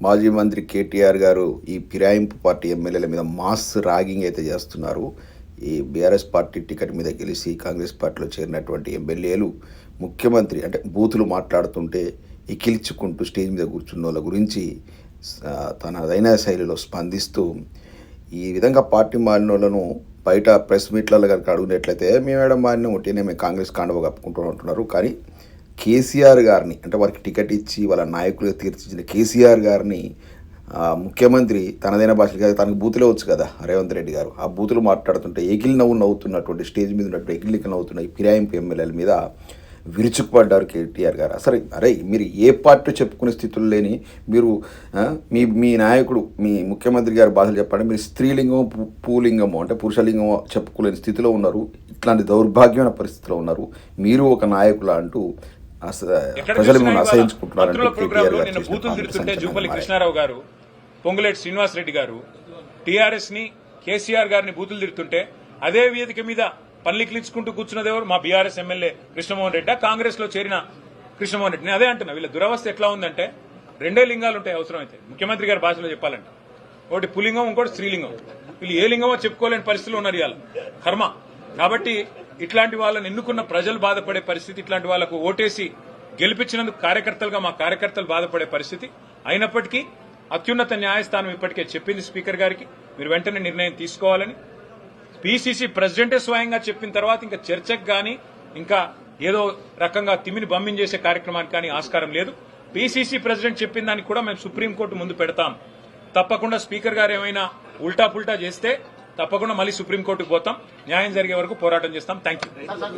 మాజీ మంత్రి కేటీఆర్ గారు ఈ ఫిరాయింపు పార్టీ ఎమ్మెల్యేల మీద మాస్ రాగింగ్ అయితే చేస్తున్నారు. ఈ బీఆర్ఎస్ పార్టీ టికెట్ మీద గెలిచి కాంగ్రెస్ పార్టీలో చేరినటువంటి ఎమ్మెల్యేలు ముఖ్యమంత్రి అంటే బూతులు మాట్లాడుతుంటే ఎకిల్చుకుంటూ స్టేజ్ మీద కూర్చున్న వాళ్ళ గురించి తనదైన శైలిలో స్పందిస్తూ ఈ విధంగా పార్టీ మారిన వాళ్ళను బయట ప్రెస్ మీట్లలో కనుక అడుగునట్లయితే మేము మేడం మారిన ఉంటేనే మేము కాంగ్రెస్ కాండవ కప్పుకుంటూ ఉంటున్నారు కానీ కేసీఆర్ గారిని అంటే వారికి టికెట్ ఇచ్చి వాళ్ళ నాయకులుగా తీర్చిచ్చిన కేసీఆర్ గారిని ముఖ్యమంత్రి తనదైన భాషలు కదా తనకు బూతులే వచ్చు కదా రేవంత్ రెడ్డి గారు. ఆ బూతులు మాట్లాడుతుంటే ఎగిలి నవ్వు నవ్వుతున్నటువంటి స్టేజ్ మీద ఉన్నటువంటి ఎగిలికి నవ్వుతున్న ఈ ఫిరాయింపు ఎమ్మెల్యేల మీద విరుచుకుపడ్డారు కేటీఆర్ గారు. అసలు అరే మీరు ఏ పార్టీ చెప్పుకునే స్థితులు లేని మీరు మీ మీ నాయకుడు మీ ముఖ్యమంత్రి గారి భాషలు చెప్పండి మీరు స్త్రీలింగం పు- పూలింగము అంటే పురుషలింగం చెప్పుకోలేని స్థితిలో ఉన్నారు ఇట్లాంటి దౌర్భాగ్యమైన పరిస్థితిలో ఉన్నారు. మీరు ఒక నాయకులు అంటూ ప్రజలు మిమ్మల్ని సంచలనం జూపల్లి. కృష్ణారావు గారు పొంగులేటి శ్రీనివాస్ రెడ్డి గారు టీఆర్ఎస్ని కేసీఆర్ గారిని బూతులు తిడుతుంటే అదే వేదిక మీద పల్లికిలించుకుంటూ కూర్చున్నది ఎవరు? మా బీఆర్ఎస్ ఎమ్మెల్యే కృష్ణమోహన్ రెడ్డి కాంగ్రెస్లో చేరిన కృష్ణమోహన్ రెడ్డి. అదే అంటున్నా వీళ్ళ దురవస్థ ఎట్లా ఉందంటే రెండే లింగాలు ఉంటాయి అవసరమైతే. ముఖ్యమంత్రి గారి భాషలో చెప్పాలంటే. ఒకటి పులింగం ఇంకోటి స్త్రీలింగం. వీళ్ళు ఏ లింగమో చెప్పుకోలేని పరిస్థితులు ఉన్నారు ఇవాళ. కర్మ. కాబట్టి ఇట్లాంటి వాళ్ళని ఎన్నుకున్న ప్రజలు బాధపడే పరిస్థితి ఇట్లాంటి వాళ్ళకు ఓటేసి గెలిపించినందుకు కార్యకర్తలుగా మా కార్యకర్తలు బాధపడే పరిస్థితి అయినప్పటికీ అత్యున్నత న్యాయస్థానం ఇప్పటికే చెప్పింది స్పీకర్ గారికి. మీరు వెంటనే నిర్ణయం తీసుకోవాలని. పీసీసీ ప్రెసిడెంటే స్వయంగా చెప్పిన తర్వాత ఇంకా చర్చకు కానీ ఇంకా ఏదో రకంగా తిమ్మిని బంబించేసే కార్యక్రమానికి కానీ ఆస్కారం లేదు. పీసీసీ ప్రెసిడెంట్ చెప్పిన దానికి కూడా మేము సుప్రీంకోర్టు ముందు పెడతాం. తప్పకుండా స్పీకర్ గారు ఏమైనా ఉల్టా పుల్టా చేస్తే తప్పకుండా మళ్ళీ సుప్రీంకోర్టుకు పోతాం. న్యాయం జరిగే వరకు పోరాటం చేస్తాం. Thank you